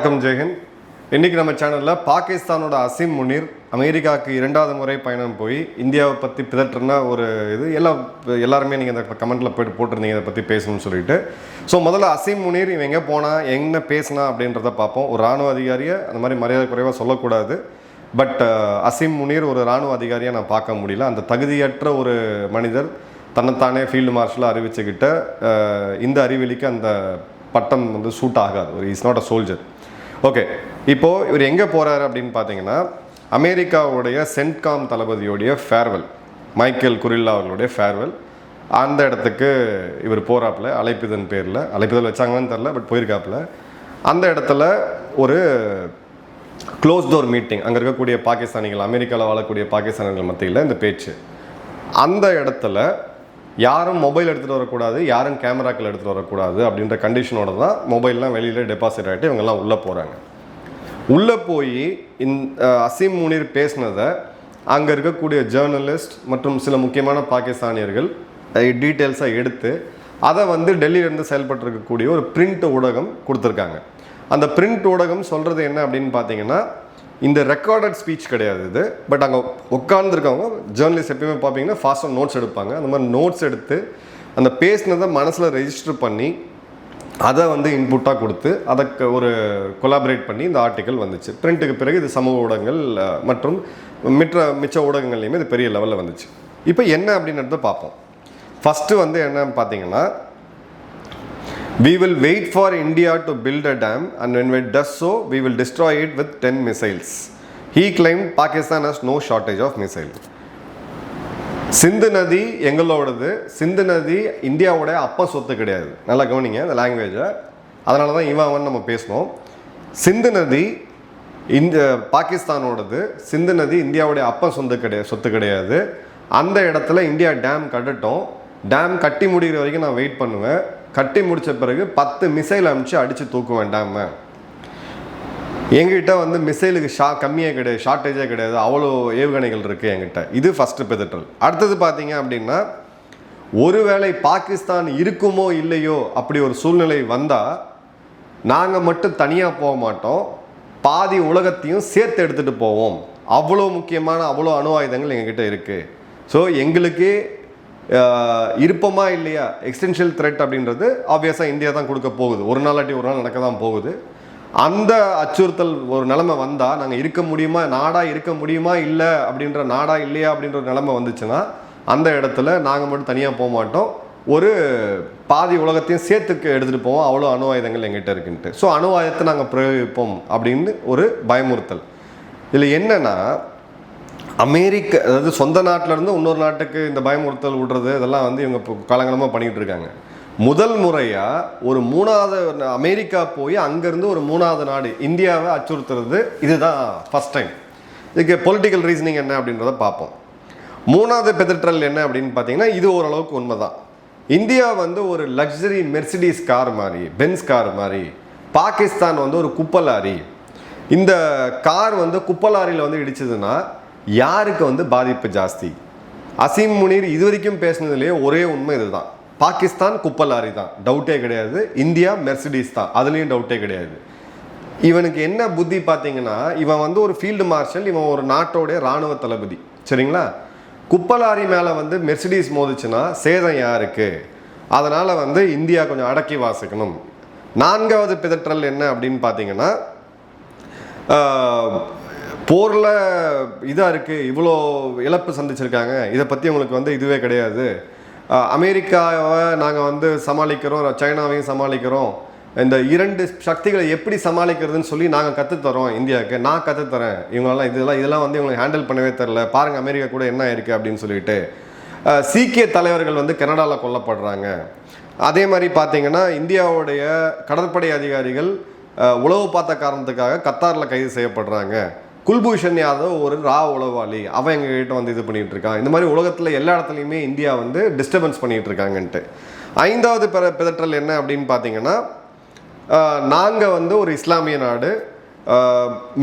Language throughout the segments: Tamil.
வணக்கம் ஜெயஹிந்த் இன்னைக்கு நம்ம சேனலில் பாகிஸ்தானோட அசீம் முனீர் அமெரிக்காவுக்கு இரண்டாவது முறை பயணம் போய் இந்தியாவை பற்றி பிதற்றுன ஒரு இது. எல்லாம் எல்லாருமே நீங்கள் இந்த கமெண்ட்டில் போயிட்டு போட்டிருந்தீங்க இதை பற்றி பேசணும்னு சொல்லிட்டு. ஸோ முதல்ல அசீம் முனீர் இவன் எங்கே போனால் என்ன பேசினா அப்படின்றத பார்ப்போம். ஒரு ராணுவ அதிகாரியை அந்த மாதிரி மரியாதை குறைவாக சொல்லக்கூடாது. பட் அசீம் முனீர் ஒரு ராணுவ அதிகாரியாக நான் பார்க்க முடியல. அந்த தகுதியற்ற ஒரு மனிதர் தன்னைத்தானே ஃபீல்டு மார்ஷலாக அறிவிச்சுக்கிட்ட இந்த அறிவெளிக்கு அந்த பட்டம் வந்து சூட் ஆகாது. ஒரு is not a soldier okay இப்போது இவர் எங்கே போகிறாரு அப்படின்னு பார்த்தீங்கன்னா அமெரிக்காவுடைய சென்ட்காம் தளபதியோடைய ஃபேர்வெல் மைக்கேல் குரில்லா அவர்களுடைய ஃபேர்வெல் அந்த இடத்துக்கு இவர் போகிறாப்புல அழைப்பிதன் பேரில் அழைப்பிதழ் வச்சாங்கன்னு தெரில பட் போயிருக்காப்புல. அந்த இடத்துல ஒரு க்ளோஸ் டோர் மீட்டிங் அங்கே இருக்கக்கூடிய பாகிஸ்தானிகள் அமெரிக்காவில் வாழக்கூடிய பாகிஸ்தானிகள் மத்தியில் இந்த பேச்சு. அந்த இடத்துல யாரும் மொபைல் எடுத்துகிட்டு வரக்கூடாது யாரும் கேமராக்கள் எடுத்துகிட்டு வரக்கூடாது அப்படின்ற கண்டிஷனோட தான் மொபைல்லாம் வெளியில் டெபாசிட் ஆகிட்டு இவங்கெல்லாம் உள்ளே போகிறாங்க உள்ளே போய் இந் அசீம் முனீர் பேசினதை அங்கே இருக்கக்கூடிய ஜேர்னலிஸ்ட் மற்றும் சில முக்கியமான பாகிஸ்தானியர்கள் டீட்டெயில்ஸாக எடுத்து அதை வந்து டெல்லியிலேருந்து செயல்பட்டு இருக்கக்கூடிய ஒரு பிரிண்ட் ஊடகம் கொடுத்துருக்காங்க. அந்த பிரிண்ட் ஊடகம் சொல்கிறது என்ன அப்படின்னு பார்த்தீங்கன்னா இந்த ரெக்கார்டட் ஸ்பீச் கிடையாது இது. பட் அங்கே உட்காந்துருக்கவங்க ஜேர்னலிஸ்ட் எப்பயுமே பார்ப்பீங்கன்னா ஃபாஸ்ட்டாக நோட்ஸ் எடுப்பாங்க. அந்த மாதிரி நோட்ஸ் எடுத்து அந்த பேசினதை மனசில் ரெஜிஸ்டர் பண்ணி அதை வந்து இன்புட்டாக கொடுத்து அதுக்கு ஒரு கொலாபரேட் பண்ணி இந்த ஆர்டிக்கல் வந்துச்சு. பிரிண்ட்டுக்கு பிறகு இது சமூக ஊடகங்கள் மற்றும் மிற்ற மிச்ச ஊடகங்கள்லையுமே இது பெரிய லெவலில் வந்துச்சு. இப்போ என்ன அப்படின்றத பார்ப்போம். ஃபஸ்ட்டு வந்து என்னன்னு பார்த்தீங்கன்னா We will wait for India to build a dam, and when it does so, we will destroy it with 10 missiles. He claimed Pakistan has no shortage of missiles. சிந்து நதி எங்களோடது. சிந்து நதி இந்தியாவோட அப்ப சொத்து கிடையாது. நல்லா கவனிங்க இந்த லாங்குவேஜை அதனால தான் இவன் அவன் நம்ம பேசணும் சிந்து நதி இந்த பாகிஸ்தானோடது. சிந்து நதி இந்தியாவுடைய அப்ப சொந்த கிடையாது சொத்து கிடையாது. அந்த இடத்துல இந்தியா டேம் கட்டட்டும். டேம் கட்டி முடிகிற வரைக்கும் நான் வெயிட் பண்ணுவேன். கட்டி முடித்த பிறகு பத்து மிசைல் அனுப்பிச்சு அடித்து தூக்க வேண்டாம. எங்கிட்ட வந்து மிசைலுக்கு ஷா கம்மியாக கிடையாது ஷார்ட்டேஜே கிடையாது. அவ்வளோ ஏவுகணைகள் இருக்குது எங்கிட்ட இது ஃபஸ்ட்டு பிதற்றல். அடுத்தது பார்த்தீங்க அப்படின்னா ஒருவேளை பாகிஸ்தான் இருக்குமோ இல்லையோ அப்படி ஒரு சூழ்நிலை வந்தால் நாங்கள் மட்டும் தனியாக போக மாட்டோம். பாதி உலகத்தையும் சேர்த்து எடுத்துகிட்டு போவோம். அவ்வளோ முக்கியமான அவ்வளோ அணு ஆயுதங்கள் எங்ககிட்ட இருக்குது ஸோ எங்களுக்கு இருப்போமா இல்லையா? எக்ஸ்டென்ஷியல் த்ரெட் அப்படின்றது ஆப்வியஸாக இந்தியா தான் கொடுக்க போகுது. ஒரு நாளாட்டி ஒரு நாள் நடக்க தான் போகுது. அந்த அச்சுறுத்தல் ஒரு நிலைமை வந்தால் நாங்கள் இருக்க முடியுமா? நாடாக இருக்க முடியுமா? இல்லை அப்படின்ற நாடாக இல்லையா? அப்படின்ற ஒரு நிலைமை வந்துச்சுன்னா அந்த இடத்துல நாங்கள் மட்டும் தனியாக போக மாட்டோம். ஒரு பாதி உலகத்தையும் சேர்த்துக்கு எடுத்துகிட்டு போவோம். அவ்வளோ அணு ஆயுதங்கள் எங்கிட்ட இருக்குன்ட்டு. ஸோ அணு ஆயுதத்தை நாங்கள் பிரயோகிப்போம் அப்படின்னு ஒரு பயமுறுத்தல். இதில் என்னென்னா அமெரிக்க அதாவது சொந்த நாட்டிலேருந்து இன்னொரு நாட்டுக்கு இந்த பயமுறுத்தல் விடுறது இதெல்லாம் வந்து இவங்க இப்போ காலங்காலமாக பண்ணிகிட்டு இருக்காங்க. முதல் முறையாக ஒரு மூணாவது அமெரிக்கா போய் அங்கேருந்து ஒரு மூணாவது நாடு இந்தியாவை அச்சுறுத்துறது இதுதான் ஃபஸ்ட் டைம் இதுக்கு பொலிட்டிக்கல் ரீசனிங் என்ன அப்படின்றத பார்ப்போம். மூணாவது பெதற்றல் என்ன அப்படின்னு பார்த்தீங்கன்னா இது ஓரளவுக்கு உண்மை தான் இந்தியா வந்து ஒரு லக்ஸரி மெர்சிடிஸ் கார் மாதிரி பென்ஸ் கார் மாதிரி பாகிஸ்தான் வந்து ஒரு குப்பலாரி இந்த கார் வந்து குப்பலாரியில் வந்து இடிச்சதுன்னா யாருக்கு வந்து பாதிப்பு ஜாஸ்தி? அசீம் முனீர் இது வரைக்கும் பேசினதுலேயே ஒரே உண்மை இதுதான். பாகிஸ்தான் குப்பை லாரி தான். டவுட்டே கிடையாது. இந்தியா மெர்சிடிஸ் தான். அதுலேயும் டவுட்டே கிடையாது. இவனுக்கு என்ன புத்தி பார்த்தீங்கன்னா இவன் வந்து ஒரு ஃபீல்டு மார்ஷல் இவன் ஒரு நாட்டோடைய இராணுவ தளபதி. சரிங்களா? குப்பலாரி மேலே வந்து மெர்சிடிஸ் மோதிச்சுன்னா சேதம் யாருக்கு? அதனால் வந்து இந்தியா கொஞ்சம் அடக்கி வாசிக்கணும். நான்காவது பிதற்றல் என்ன அப்படின்னு பார்த்தீங்கன்னா போரில் இதாக இருக்குது இவ்வளோ இழப்பு சந்திச்சிருக்காங்க. இதை பற்றி உங்களுக்கு வந்து இதுவே கிடையாது. அமெரிக்காவை நாங்கள் வந்து சமாளிக்கிறோம் சைனாவையும் சமாளிக்கிறோம். இந்த இரண்டு சக்திகளை எப்படி சமாளிக்கிறதுன்னு சொல்லி நாங்கள் கற்றுத்தரோம் இந்தியாவுக்கு. நான் கற்றுத்தரேன் இவங்களெல்லாம் இதெல்லாம் இதெல்லாம் வந்து இவங்களுக்கு ஹேண்டில் பண்ணவே தெரில பாருங்கள் அமெரிக்கா கூட என்ன இருக்குது அப்படின்னு சொல்லிட்டு. சீக்கிய தலைவர்கள் வந்து கனடாவில் கொல்லப்படுறாங்க. அதே மாதிரி பார்த்தீங்கன்னா இந்தியாவுடைய கடற்படை அதிகாரிகள் உளவு பார்த்த காரணத்துக்காக கத்தாரில் கைது செய்யப்படுறாங்க. குல்பூஷன் யாதவ் ஒரு ரா உளவாளி. அவன் எங்ககிட்ட வந்து இது பண்ணிகிட்டு இருக்கான் இந்த மாதிரி உலகத்தில் எல்லா இடத்துலையுமே இந்தியா வந்து டிஸ்டர்பன்ஸ் பண்ணிகிட்டு இருக்காங்கன்ட்டு ஐந்தாவது பிற பிதற்றல் என்ன அப்படின்னு பார்த்தீங்கன்னா நாங்கள் வந்து ஒரு இஸ்லாமிய நாடு.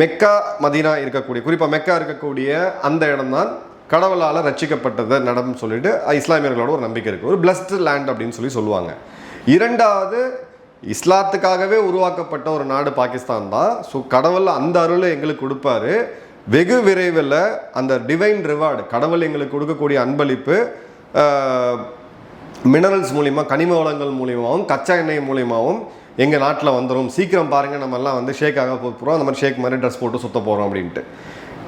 மெக்கா மதீனா இருக்கக்கூடிய குறிப்பாக மெக்கா இருக்கக்கூடிய அந்த இடம்தான் கடவுளால் ரட்சிக்கப்பட்டது நடம்னு சொல்லிட்டு இஸ்லாமியர்களோட ஒரு நம்பிக்கை இருக்குது ஒரு பிளஸ்டு லேண்ட் அப்படின்னு சொல்லி சொல்லுவாங்க. இரண்டாவது இஸ்லாத்துக்காகவே உருவாக்கப்பட்ட ஒரு நாடு பாகிஸ்தான் தான். ஸோ கடவுள் அந்த அருளை எங்களுக்கு கொடுப்பாரு. வெகு விரைவில் அந்த டிவைன் ரிவார்டு கடவுள் எங்களுக்கு கொடுக்கக்கூடிய அன்பளிப்பு மினரல்ஸ் மூலிமா கனிம வளங்கள் மூலியமாகவும் கச்சா எண்ணெய் மூலியமாகவும் எங்கள் நாட்டில் வந்துடும் சீக்கிரம் பாருங்கள் நம்ம எல்லாம் வந்து ஷேக் ஆக போகிறோம் அந்த மாதிரி ஷேக் மாதிரி ட்ரெஸ் போட்டு சுத்த போகிறோம் அப்படின்ட்டு.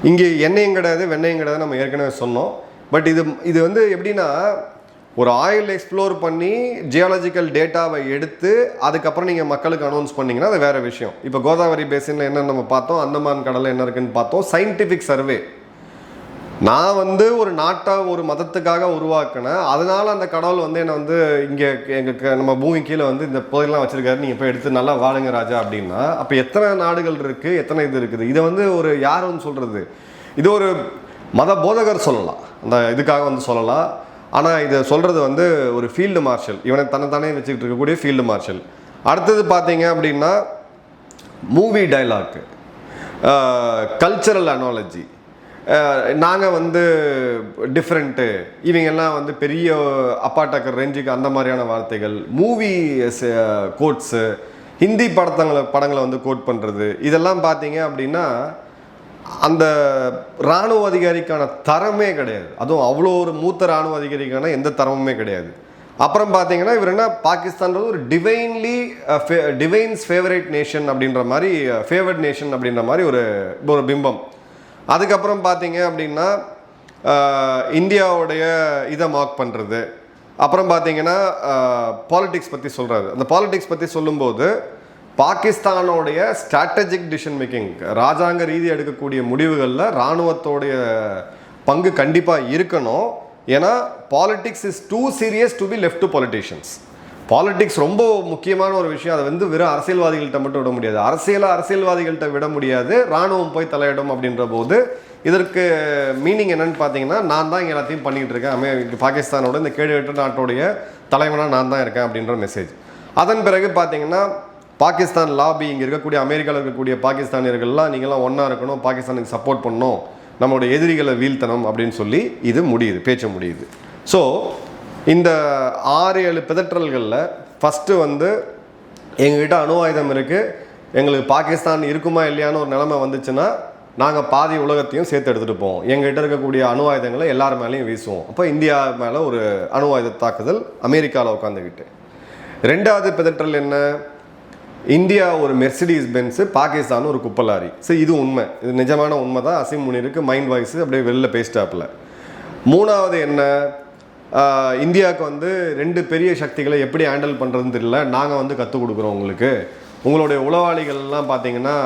இங்கே எண்ணெயும் கிடையாது வெண்ணெயும் கிடையாது நம்ம ஏற்கனவே சொன்னோம். பட் இது இது வந்து எப்படின்னா ஒரு ஆயில் எக்ஸ்ப்ளோர் பண்ணி ஜியாலஜிக்கல் டேட்டாவை எடுத்து அதுக்கப்புறம் நீங்கள் மக்களுக்கு அனௌன்ஸ் பண்ணிங்கன்னா அது வேறு விஷயம். இப்போ கோதாவரி பேசினில் என்ன நம்ம பார்த்தோம்? அந்தமான் கடலில் என்ன இருக்குன்னு பார்த்தோம்? சயின்டிஃபிக் சர்வே நான் வந்து ஒரு நாட்டை ஒரு மதத்துக்காக உருவாக்கினேன். அதனால் அந்த கடவுள் வந்து என்னை வந்து இங்கே எங்கள் நம்ம பூமி கீழே வந்து இந்த புதையெல்லாம் வச்சுருக்காரு. நீங்கள் போய் எடுத்து நல்லா வாழுங்க ராஜா அப்படின்னா அப்போ எத்தனை நாடுகள் இருக்குது எத்தனை இது இருக்குது? இதை வந்து ஒரு யார் வந்து சொல்கிறது இது ஒரு மத போதகர் சொல்லலாம். அந்த இதுக்காக வந்து சொல்லலாம். ஆனால் இதை சொல்கிறது வந்து ஒரு ஃபீல்டு மார்ஷல் இவனை தன்னைத்தானே வச்சுக்கிட்டு இருக்கக்கூடிய ஃபீல்டு மார்ஷல் அடுத்தது பார்த்தீங்க அப்படின்னா மூவி டைலாக்கு கல்ச்சரல் அனாலஜி நாங்கள் வந்து டிஃப்ரெண்ட்டு இவங்கெல்லாம் வந்து பெரிய அப்பாட்டக்கர் ரேஞ்சுக்கு அந்த மாதிரியான வார்த்தைகள். மூவி கோட்ஸு ஹிந்தி படத்தங்களை படங்களை வந்து கோட் பண்ணுறது இதெல்லாம் பார்த்தீங்க அப்படின்னா அந்த இராணுவ அதிகாரிக்கான தரமே கிடையாது. அதுவும் அவ்வளோ ஒரு மூத்த இராணுவ அதிகாரிக்கான எந்த தரமுமே கிடையாது. அப்புறம் பார்த்தீங்கன்னா இவர் என்ன? பாகிஸ்தான்றது ஒரு டிவைன்லி டிவைன்ஸ் ஃபேவரேட் நேஷன் அப்படின்ற மாதிரி ஃபேவரட் நேஷன் அப்படின்ற மாதிரி ஒரு ஒரு பிம்பம். அதுக்கப்புறம் பார்த்தீங்க அப்படின்னா இந்தியாவுடைய இதை மார்க் பண்ணுறது அப்புறம் பார்த்தீங்கன்னா பாலிடிக்ஸ் பற்றி சொல்கிறாரு அந்த பாலிடிக்ஸ் பற்றி சொல்லும்போது பாகிஸ்தானோடைய ஸ்ட்ராட்டஜிக் டிசிஷன் மேக்கிங் ராஜாங்க ரீதி எடுக்கக்கூடிய முடிவுகளில் இராணுவத்தோடைய பங்கு கண்டிப்பாக இருக்கணும். ஏன்னா politics is too serious to be left to politicians politics ரொம்ப முக்கியமான ஒரு விஷயம். அதை வந்து வெறும் அரசியல்வாதிகள்கிட்ட மட்டும் விட முடியாது. அரசியலை அரசியல்வாதிகள்கிட்ட விட முடியாது. ராணுவம் போய் தலையிடும் அப்படின்ற போது இதற்கு மீனிங் என்னன்னு பார்த்தீங்கன்னா நான் தான் எல்லாத்தையும் பண்ணிகிட்டு இருக்கேன். அமே பாகிஸ்தானோட இந்த கேடு நாட்டோடைய தலைவனாக நான் தான் இருக்கேன் அப்படின்ற மெசேஜ் அதன் பிறகு பார்த்தீங்கன்னா பாகிஸ்தான் லாபி இங்கே இருக்கக்கூடிய அமெரிக்காவில் இருக்கக்கூடிய பாகிஸ்தானியர்கள்லாம் நீங்களாம் ஒன்றா இருக்கணும் பாகிஸ்தானுக்கு சப்போர்ட் பண்ணணும் நம்மளுடைய எதிரிகளை வீழ்த்தணும் அப்படின்னு சொல்லி இது முடியுது பேச்சு முடியுது. ஸோ இந்த ஆறு ஏழு பிதற்றல்களில் ஃபஸ்ட்டு வந்து எங்ககிட்ட அணு ஆயுதம் இருக்குது எங்களுக்கு பாகிஸ்தான் இருக்குமா இல்லையான்னு ஒரு நிலைமை வந்துச்சுன்னா நாங்கள் பாதி உலகத்தையும் சேர்த்து எடுத்துகிட்டு போவோம். எங்ககிட்ட இருக்கக்கூடிய அணு ஆயுதங்களை எல்லார் மேலேயும் வீசுவோம். அப்போ இந்தியா மேலே ஒரு அணு ஆயுத தாக்குதல் அமெரிக்காவில் உட்காந்துக்கிட்டு ரெண்டாவது பிதற்றல் என்ன? இந்தியா ஒரு மெர்சிடிஸ் பென்ஸு பாகிஸ்தான் ஒரு குப்பலாரி. ஸோ இது உண்மை. இது நிஜமான உண்மை தான் அசிம் முனிருக்கு மைண்ட் வாய்ஸ் அப்படியே வெளில பேசிட்டாப்புல. மூணாவது என்ன? இந்தியாவுக்கு வந்து ரெண்டு பெரிய சக்திகளை எப்படி ஹேண்டில் பண்ணுறதுன்னு தெரியல. நாங்கள் வந்து கற்றுக் கொடுக்குறோம் உங்களுக்கு. உங்களுடைய உளவாளிகள்லாம் பார்த்தீங்கன்னா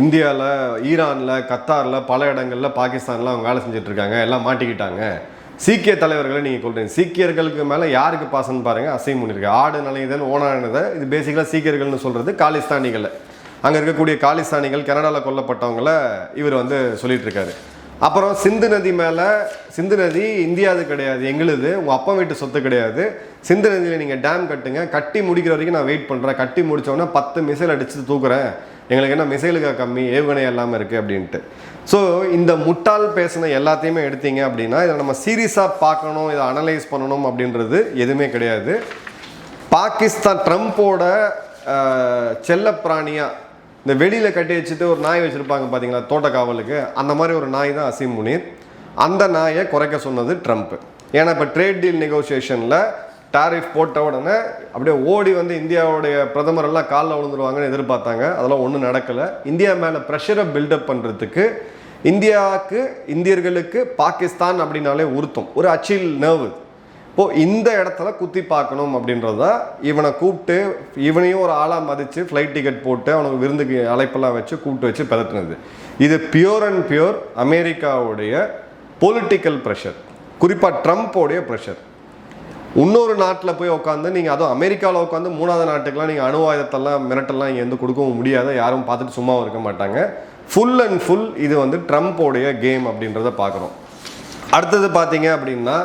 இந்தியாவில் ஈரானில் கத்தாரில் பல இடங்களில் பாகிஸ்தானில் அவங்க வேலை செஞ்சிட்ருக்காங்க எல்லாம் மாட்டிக்கிட்டாங்க. சீக்கிய தலைவர்களை நீங்கள் கொள்றீங்க. சீக்கியர்களுக்கு மேலே யாருக்கு பாசன்னு பாருங்கள் அசைம் பண்ணிருக்கு ஆடு நலையுதன் ஓனானதை இது பேசிக்கலாக சீக்கியர்கள்னு சொல்கிறது காலிஸ்தானிகள் அங்கே இருக்கக்கூடிய காலிஸ்தானிகள் கனடாவில் கொல்லப்பட்டவங்கள இவர் வந்து சொல்லிகிட்ருக்காரு அப்புறம் சிந்து நதி மேலே சிந்து நதி இந்தியாது கிடையாது எங்களுது உங்கள் அப்பா வீட்டு சொத்து கிடையாது. சிந்து நதியில் நீங்கள் டேம் கட்டுங்க. கட்டி முடிக்கிற வரைக்கும் நான் வெயிட் பண்ணுறேன் கட்டி முடிச்சோடனே பத்து மிசைல் அடித்து தூக்குறேன். எங்களுக்கு என்ன மிசைலுக்கு கம்மி ஏவுகணை எல்லாமே இருக்குது அப்படின்ட்டு. ஸோ இந்த முட்டாள் பேசின எல்லாத்தையுமே எடுத்தீங்க அப்படின்னா இதை நம்ம சீரியஸாக பார்க்கணும் இதை அனலைஸ் பண்ணணும் அப்படின்றது எதுவுமே கிடையாது. பாகிஸ்தான் ட்ரம்ப்போட செல்ல பிராணியாக இந்த வெளியில் கட்டி வச்சுட்டு ஒரு நாய் வச்சுருப்பாங்க பார்த்தீங்களா தோட்டக்காவலுக்கு அந்த மாதிரி ஒரு நாய் தான் அசீம் முனீர். அந்த நாயை குறைக்க சொன்னது ட்ரம்ப். ஏன்னா இப்போ ட்ரேட் டீல் நெகோசியேஷனில் டாரிஃப் போட்ட உடனே அப்படியே ஓடி வந்து இந்தியாவுடைய பிரதமர் எல்லாம் காலில் விழுந்துருவாங்கன்னு எதிர்பார்த்தாங்க. அதெல்லாம் ஒன்றும் நடக்கலை. இந்தியா மேலே ப்ரெஷரை பில்டப் பண்ணுறதுக்கு இந்தியாவுக்கு இந்தியர்களுக்கு பாகிஸ்தான் அப்படின்னாலே உருத்தம் ஒரு அச்சில் நர்வு இப்போது இந்த இடத்துல குத்தி பார்க்கணும் அப்படின்றது தான் இவனை கூப்பிட்டு இவனையும் ஒரு ஆளாக மதித்து ஃப்ளைட் டிக்கெட் போட்டு அவனுக்கு விருந்துக்கு அழைப்பெல்லாம் வச்சு கூப்பிட்டு வச்சு பதட்டினது இது பியூர் அண்ட் பியூர் அமெரிக்காவுடைய பொலிட்டிக்கல் ப்ரெஷர் குறிப்பாக ட்ரம்ப்போடைய ப்ரெஷர் இன்னொரு நாட்டில் போய் உட்காந்து நீங்கள் அதுவும் அமெரிக்காவில் உட்காந்து மூணாவது நாட்டுக்கெலாம் நீங்கள் அணு ஆயுதத்தெல்லாம் மிரட்டெல்லாம் இங்கே வந்து கொடுக்கவும் முடியாது. யாரும் பார்த்துட்டு சும்மாவும் இருக்க மாட்டாங்க. ஃபுல் அண்ட் ஃபுல் இது வந்து ட்ரம்ப்போடைய கேம் அப்படின்றத பார்க்குறோம். அடுத்தது பார்த்தீங்க அப்படின்னா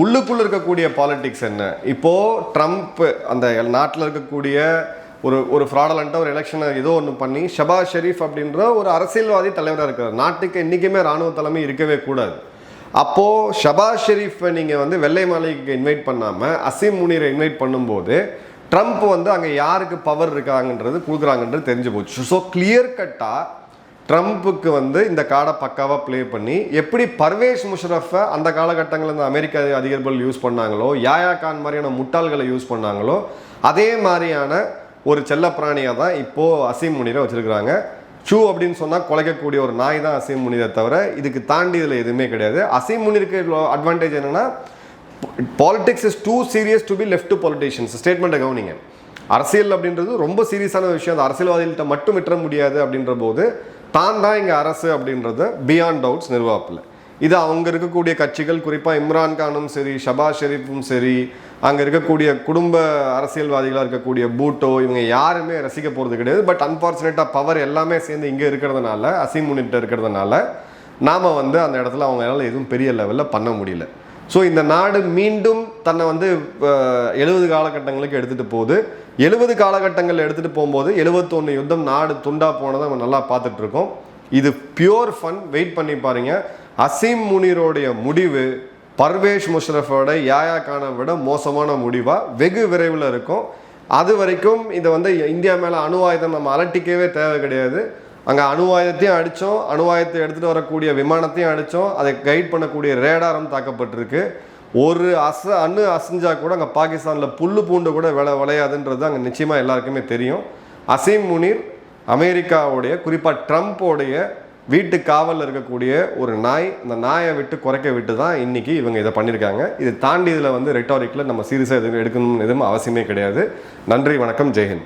உள்ளுக்குள்ள இருக்கக்கூடிய பாலிட்டிக்ஸ் என்ன? இப்போது ட்ரம்ப் அந்த நாட்டில் இருக்கக்கூடிய ஒரு ஒரு ஃப்ராடலண்ட்டாக ஒரு எலெக்ஷனை ஏதோ ஒன்று பண்ணி ஷபாஸ் ஷெரீஃப் அப்படின்ற ஒரு அரசியல்வாதி தலைவராக இருக்கிறார். நாட்டுக்கு என்றைக்குமே ராணுவ தலைமை இருக்கவே கூடாது. அப்போது ஷபாஸ் ஷெரீஃபை நீங்கள் வந்து வெள்ளை மாளிகைக்கு இன்வைட் பண்ணாமல் அசீம் முனீரை இன்வைட் பண்ணும்போது ட்ரம்ப் வந்து அங்கே யாருக்கு பவர் இருக்காங்கன்றது கொடுக்குறாங்கன்றது தெரிஞ்சு போச்சு. ஸோ கிளியர் கட்டாக ட்ரம்ப்புக்கு வந்து இந்த கார்டை பக்காவாக ப்ளே பண்ணி எப்படி பர்வேஷ் முஷரஃபை அந்த காலகட்டங்களில் இந்த அமெரிக்க அதிகாரிகள் யூஸ் பண்ணாங்களோ யாயா கான் மாதிரியான முட்டாள்களை யூஸ் பண்ணாங்களோ அதே மாதிரியான ஒரு செல்லப்பிராணியாக தான் இப்போது அசீம் முனீரை வச்சுருக்கிறாங்க. ஷூ அப்படின்னு சொன்னால் குலைக்கக்கூடிய ஒரு நாய் தான் அசீம் முனிதை தவிர இதுக்கு தாண்டி இதில் எதுவுமே கிடையாது. அசீம் முனிருக்கு அட்வான்டேஜ் என்னென்னா politics is too serious to be left to politicians ஸ்டேட்மெண்ட்டை கவனிங்க. அரசியல் அப்படின்றது ரொம்ப சீரியஸான விஷயம். அது அரசியல்வாதிகள்கிட்ட மட்டும் விட்டுற முடியாது அப்படின்ற போது தான் தான் இங்கே அரசு அப்படின்றத பியாண்ட் டவுட்ஸ் நிர்வாகத்தில். இது அவங்க இருக்கக்கூடிய கட்சிகள் குறிப்பாக இம்ரான் கானும் சரி ஷபாஸ் ஷெரீஃபும் சரி அங்கே இருக்கக்கூடிய குடும்ப அரசியல்வாதிகளாக இருக்கக்கூடிய பூட்டோ இவங்க யாருமே ரசிக்க போகிறது கிடையாது. பட் அன்ஃபார்ச்சுனேட்டாக பவர் எல்லாமே சேர்ந்து இங்கே இருக்கிறதுனால அசீம் இருக்கிறதுனால நாம் வந்து அந்த இடத்துல அவங்களால எதுவும் பெரிய லெவலில் பண்ண முடியல. ஸோ இந்த நாடு மீண்டும் தன்னை வந்து எழுபது காலகட்டங்களுக்கு எடுத்துகிட்டு போகுது. எழுபது காலகட்டங்கள் எடுத்துகிட்டு போகும்போது எழுபத்தொன்று யுத்தம் நாடு துண்டாக போனதை நம்ம நல்லா பார்த்துட்ருக்கோம் இது பியோர் ஃபன் வெயிட் பண்ணி பாருங்கள் அசீம் முனீரோடைய முடிவு பர்வேஷ் முஷரஃபோட யாயா கானை விட மோசமான முடிவாக வெகு விரைவில் இருக்கும். அது வரைக்கும் இதை வந்து இந்தியா மேலே அணு ஆயுதம் நம்ம அலட்டிக்கவே தேவை கிடையாது. அங்கே அணு ஆயுதத்தையும் அடித்தோம். அணு ஆயுதத்தை எடுத்துகிட்டு வரக்கூடிய விமானத்தையும் அடித்தோம். அதை கைட் பண்ணக்கூடிய ரேடாரம் தாக்கப்பட்டிருக்கு. ஒரு அச அணு அசைஞ்சா கூட அங்கே பாகிஸ்தானில் புல்லு பூண்டு கூட விளை விளையாதுன்றது அங்கே நிச்சயமாக எல்லாருக்குமே தெரியும். அசீம் முனீர் அமெரிக்காவுடைய குறிப்பாக ட்ரம்ப்போடைய வீட்டு காவலில் இருக்கக்கூடிய ஒரு நாய் அந்த நாயை விட்டு குறைக்க விட்டு தான் இன்னைக்கு இவங்க இதை பண்ணியிருக்காங்க. இது தாண்டி இதில் வந்து ரெட்டாரிக்கில் நம்ம சீரியஸாக எதுவும் எடுக்கணும்னு எதுவும் அவசியமே கிடையாது. நன்றி வணக்கம் ஜெய்ஹிந்த்.